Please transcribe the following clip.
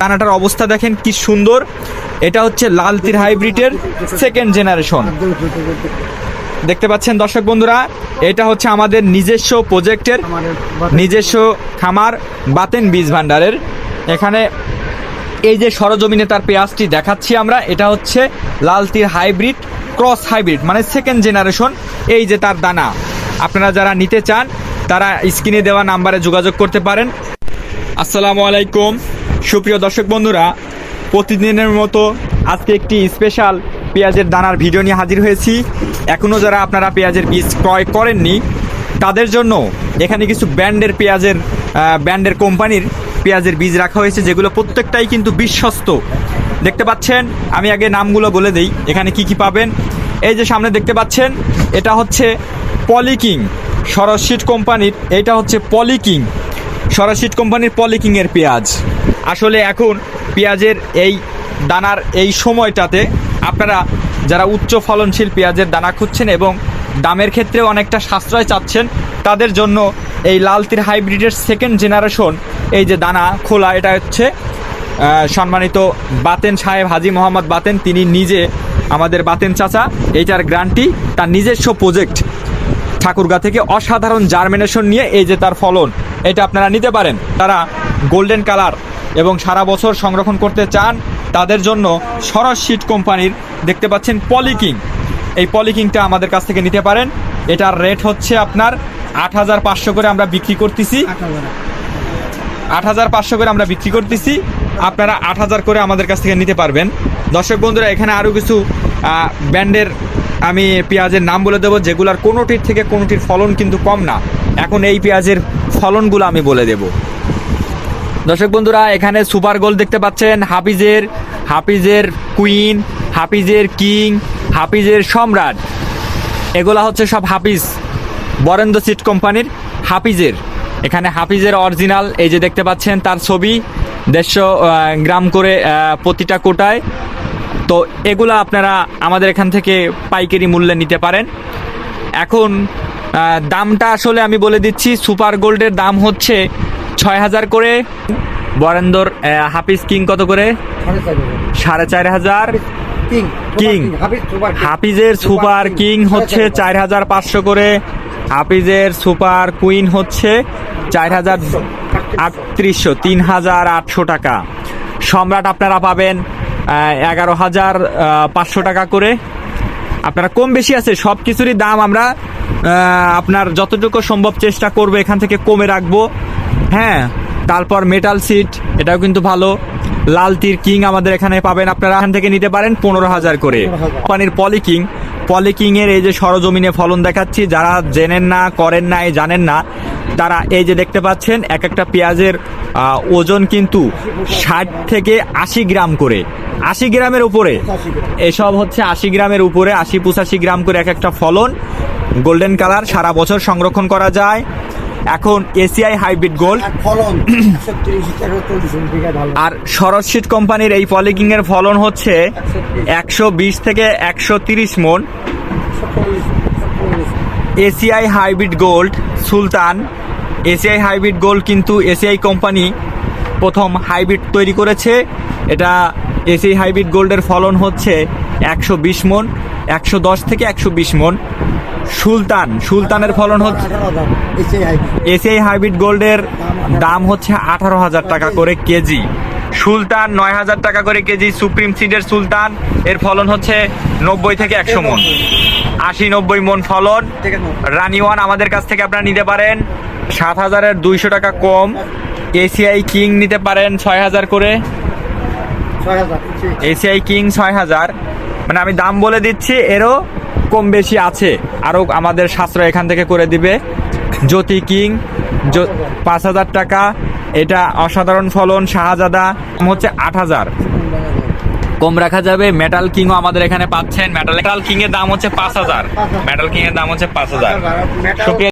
দানাটার অবস্থা দেখেন কি সুন্দর। এটা হচ্ছে লাল তীর হাইব্রিডের সেকেন্ড জেনারেশন দেখতে পাচ্ছেন দর্শক বন্ধুরা, এটা হচ্ছে আমাদের নিজস্ব প্রজেক্টের নিজস্ব খামার বাতেন বীজ ভান্ডারের এখানে এই যে সরজমিনে তার পেঁয়াজটি দেখাচ্ছি আমরা, এটা হচ্ছে লাল তীর হাইব্রিড, ক্রস হাইব্রিড মানে সেকেন্ড জেনারেশন এই যে তার দানা, আপনারা যারা নিতে চান, তারা স্ক্রিনে দেওয়া নাম্বারে যোগাযোগ করতে পারেন। আসসালামু আলাইকুম। সুপ্রিয় দর্শক বন্ধুরা, প্রতিদিনের মতো আজকে একটি স্পেশাল পেঁয়াজের দানার ভিডিও নিয়ে হাজির হয়েছি। এখনও যারা আপনারা পেঁয়াজের বীজ ক্রয় করেননি, তাদের জন্য এখানে কিছু ব্র্যান্ডের পেঁয়াজের ব্র্যান্ডের কোম্পানির পেঁয়াজের বীজ রাখা হয়েছে, যেগুলো প্রত্যেকটাই কিন্তু বিশ্বস্ত। দেখতে পাচ্ছেন? আমি আগে নামগুলো বলে দিই, এখানে কি কি পাবেন? এই যে সামনে দেখতে পাচ্ছেন, এটা হচ্ছে পলিকিং সরস্বীট কোম্পানির, এটা হচ্ছে পলিকিং সরাসিট কোম্পানির পলিকিং এর পেঁয়াজ। আসলে এখন পেঁয়াজের এই দানার এই সময়টাতে আপনারা যারা উচ্চ ফলনশীল পেঁয়াজের দানা খুঁজছেন এবং দামের ক্ষেত্রেও অনেকটা সাশ্রয় চাচ্ছেন, তাদের জন্য এই লাল তীর হাইব্রিডের সেকেন্ড জেনারেশন এই যে দানা খোলা, এটা হচ্ছে সম্মানিত বাতেন সাহেব হাজি মোহাম্মদ বাতেন, তিনি নিজে আমাদের বাতেন চাচা, এইটার গ্রান্টি তার নিজস্ব প্রজেক্ট ঠাকুরগা থেকে অসাধারণ জার্মিনেশন নিয়ে এই যে তার ফলন। এটা আপনারা নিতে পারেন। তারা গোল্ডেন কালার এবং সারা বছর সংরক্ষণ করতে চান তাদের জন্য সরস শিট কোম্পানির দেখতে পাচ্ছেন পলিকিং। এই পলিকিংটা আমাদের কাছ থেকে নিতে পারেন। এটার রেট হচ্ছে আপনার আট হাজার পাঁচশো করে আমরা বিক্রি করতেছি। আট হাজার পাঁচশো করে আমরা বিক্রি করতেছি। আপনারা আট হাজার করে আমাদের কাছ থেকে নিতে পারবেন। দর্শক বন্ধুরা এখানে আরও কিছু আহ, ব্র্যান্ডের আমি পেঁয়াজের নাম বলে দেবো, যেগুলোর কোনোটির থেকে কোনোটির ফলন কিন্তু কম না। এখন এই পেঁয়াজের ফলনগুলো আমি বলে দেব। দর্শক বন্ধুরা, এখানে সুপার গোল দেখতে পাচ্ছেন, হাফিজের হাফিজের কুইন, হাফিজের কিং, হাফিজের সম্রাট। এগুলা হচ্ছে সব হাফিজ, বরেন্দ্র সিট কোম্পানির হাফিজের। এখানে হাফিজের অরিজিনাল, এই যে দেখতে পাচ্ছেন তার ছবি, দেড়শো গ্রাম করে প্রতিটা কোটায়। তো এগুলো আপনারা আমাদের এখান থেকে পাইকারি মূল্যে নিতে পারেন। এখন দামটা আসলে আমি বলে দিচ্ছি সুপার গোল্ডের দাম হচ্ছে ছয় হাজার করে। বরেন্দর হাফিজ কিং কত করে? সাড়ে চার হাজার। King king. হাফিজের সুপার কিং হচ্ছে চার হাজার। পাঁচশো করে। হাফিজের সুপার কুইন হচ্ছে চার হাজার আটত্রিশশো তিন হাজার আটশো টাকা। সম্রাট আপনারা পাবেন এগারো হাজার পাঁচশো টাকা করে। আপনারা কম বেশি আছে সব কিছুরই দাম আমরা আপনার যতটুকু সম্ভব চেষ্টা করব এখান থেকে কমে রাখব। হ্যাঁ তারপর মেটাল সিট এটাও কিন্তু ভালো। লাল তীর কিং আমাদের এখানে পাবেন আপনারা। এখান থেকে নিতে পারেন পনেরো হাজার করে। কোম্পানির পলিকিং পলিকিং এর এই যে সরজমিনে ফলন দেখাচ্ছি যারা জেনেন না করেন না এই জানেন না তারা এই যে দেখতে পাচ্ছেন এক একটা পেঁয়াজের ওজন কিন্তু ষাট থেকে আশি গ্রাম করে। আশি গ্রামের উপরে। এসব হচ্ছে আশি গ্রামের উপরে আশি পঁচাশি গ্রাম করে এক একটা ফলন। গোল্ডেন কালার সারা বছর সংরক্ষণ করা যায়। এখন এসিআই হাইব্রিড গোল্ড আর সরস্বীট কোম্পানির এই পলিকিং এর ফলন হচ্ছে একশো বিশ থেকে একশো তিরিশ মন। এসিআই হাইব্রিড গোল্ড সুলতান। এসিআই হাইব্রিড গোল্ড কিন্তু এসিআই কোম্পানি প্রথম হাইব্রিড তৈরি করেছে। এটা এসিআই হাইব্রিড গোল্ডের ফলন হচ্ছে একশো বিশ মন, একশো দশ থেকে একশো বিশ মন। সুলতান, সুলতানের ফলন হচ্ছে এসিআই হাইব্রিড গোল্ডের দাম হচ্ছে আঠারো হাজার টাকা করে কেজি। সুলতান নয় হাজার টাকা করে কেজি, সুপ্রিম সিডের সুলতান, এর ফলন হচ্ছে নব্বই থেকে একশো মন। আশি নব্বই মন ফলন। রানি ওয়ান আমাদের কাছ থেকে আপনারা নিতে পারেন। সাত হাজারের দুইশো টাকা কম। এসিআই কিং নিতে পারেন ছয় হাজার করে। এসিআই কিং ছয় হাজার। মানে আমি দাম বলে দিচ্ছি এরও কম বেশি আছে। আরও আমাদের সাশ্রয় এখান থেকে করে দিবে। জ্যোতি কিং পাঁচ হাজার টাকা। এটা অসাধারণ ফলন শাহজাদা। হচ্ছে আট হাজার। কম রাখা যাবে। মেটাল কিংও আমাদের এখানে পাচ্ছেন। মেটাল মেটাল কিং এর দাম হচ্ছে পাঁচ হাজার। মেটাল কিং এর দাম হচ্ছে পাঁচ হাজার।